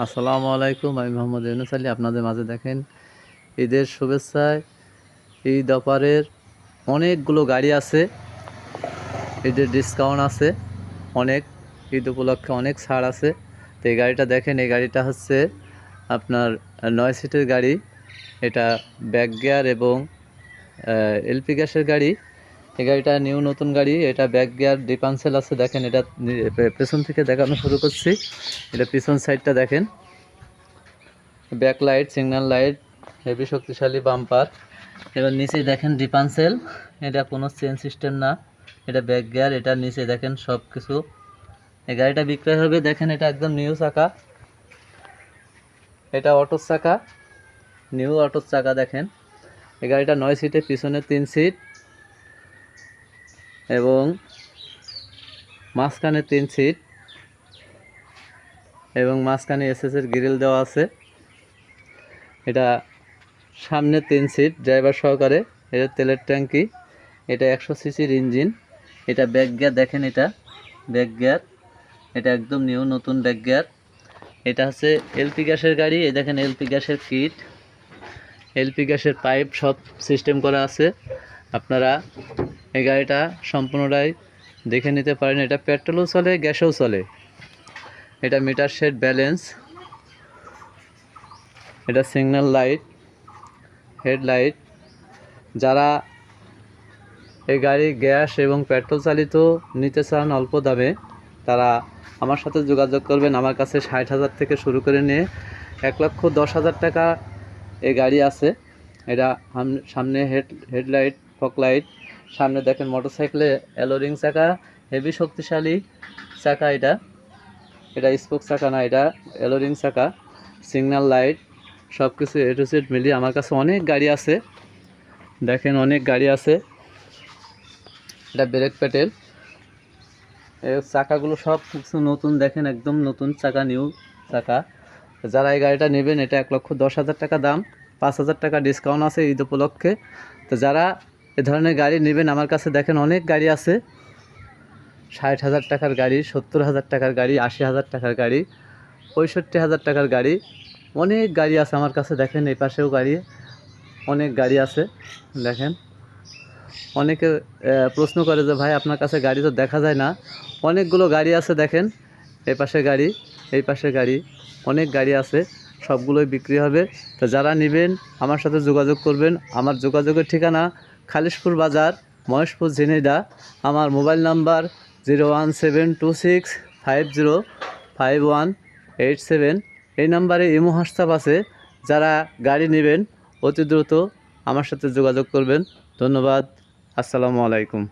আসসালামু আলাইকুম, আমি মোহাম্মদ ইউনুস আলী। আপনাদের মাঝে দেখেন, ঈদের শুভেচ্ছায় ঈদ অফারের অনেকগুলো গাড়ি আছে, ঈদের ডিসকাউন্ট আছে, অনেক ঈদ উপলক্ষে অনেক ছাড় আছে। তো এই গাড়িটা দেখেন, এই গাড়িটা হচ্ছে আপনার নয় সিটের গাড়ি। এটা ব্যাক গিয়ার এবং এলপি গ্যাসের গাড়ি। এই গাড়িটা নিউ নতুন গাড়ি, এটা ব্যাক গিয়ার ডিপান্সেল আছে, দেখেন, এটা পেছন থেকে দেখানো শুরু করছি। এটা পিছন সাইডটা দেখেন। Back light signal light heavy শক্তিশালী বাম্পার এবার নিচে দেখেন ডিপান্সেল এটা কোনো চেন সিস্টেম না। এটা ব্যাক গিয়ার এটা নিচে দেখেন সব কিছু এই গাড়িটা বিক্রয় হবে, দেখেন, এটা একদম নিউ চাকা। এটা অটো চাকা। নিউ অটো চাকা, দেখেন। এই গাড়িটা নয় সিটে পিছনে তিন সিট এবং মাঝখানে তিন সিট এবং মাঝখানে এসএসের গ্রিল দেওয়া আছে। এটা সামনে তিন সিট, ড্রাইভার সহকারে। এটা তেলের ট্যাঙ্কি। এটা একশো সিসির ইঞ্জিন। এটা ব্যাক গিয়ার, দেখেন এটা। Back gear. এটা একদম নিউ, নতুন ব্যাক গিয়ার। এটা হচ্ছে এলপি গ্যাসের গাড়ি। এই দেখেন এলপি গ্যাসের কিট। এলপি গ্যাসের পাইপ সব সিস্টেম করা আছে। আপনারা এই গাড়িটা সম্পূর্ণটাই দেখে নিতে পারেন। এটা পেট্রোলও চলে, গ্যাসেও চলে। এটা মিটার সেট ব্যালেন্স। এটা সিগন্যাল লাইট হেডলাইট যারা এই গাড়ি গ্যাস এবং পেট্রোল চালিত নিতে চান অল্প দামে, তারা আমার সাথে যোগাযোগ করবেন। আমার কাছে ষাট হাজার থেকে শুরু করে নিয়ে এক লক্ষ দশ হাজার টাকা এই গাড়ি আছে। এটা সামনে হেড হেডলাইট ফক লাইট। সামনে দেখেন মোটরসাইকেলে অ্যালোরিং চাকা হেভি শক্তিশালী চাকা এটা। এটা স্পোক চাকা না, এটা অ্যালোরিং চাকা সিগন্যাল লাইট সব কিছু এ টু সেট মিলিয়ে আমার কাছে অনেক গাড়ি আছে। দেখেন অনেক গাড়ি আছে। এটা ব্রেক প্যাটেল এই চাকাগুলো সব কিছু নতুন, দেখেন একদম নতুন চাকা নিউ চাকা। যারা এই গাড়িটা নেবেন, এটা এক লক্ষ দশ হাজার টাকা দাম। পাঁচ হাজার টাকা ডিসকাউন্ট আছে ঈদ উপলক্ষে। তো যারা এ ধরনের গাড়ি নেবেন আমার কাছে দেখেন অনেক গাড়ি আছে। ষাট হাজার টাকার গাড়ি, সত্তর হাজার টাকার গাড়ি, আশি হাজার টাকার গাড়ি, পঁয়ষট্টি হাজার টাকার গাড়ি, অনেক গাড়ি আছে আমার কাছে দেখেন এই পাশেও গাড়ি, অনেক গাড়ি আছে, দেখেন। অনেকে প্রশ্ন করে যে, ভাই, আপনার কাছে গাড়ি তো দেখা যায় না। অনেকগুলো গাড়ি আছে দেখেন, এই পাশে গাড়ি, এই পাশে গাড়ি, অনেক গাড়ি আছে, সবগুলোই বিক্রি হবে। তো যারা নেবেন, আমার সাথে যোগাযোগ করবেন। আমার যোগাযোগের ঠিকানা খালিশপুর বাজার, মহেশপুর ঝিনাইদা আমার mobile number zero one seven two six five zero five one eight seven. এই নাম্বারে ইমো, হোয়াটসঅ্যাপ আছে। যারা গাড়ি নেবেন, অতি দ্রুত আমার সাথে যোগাযোগ করবেন। ধন্যবাদ। আসসালামু আলাইকুম।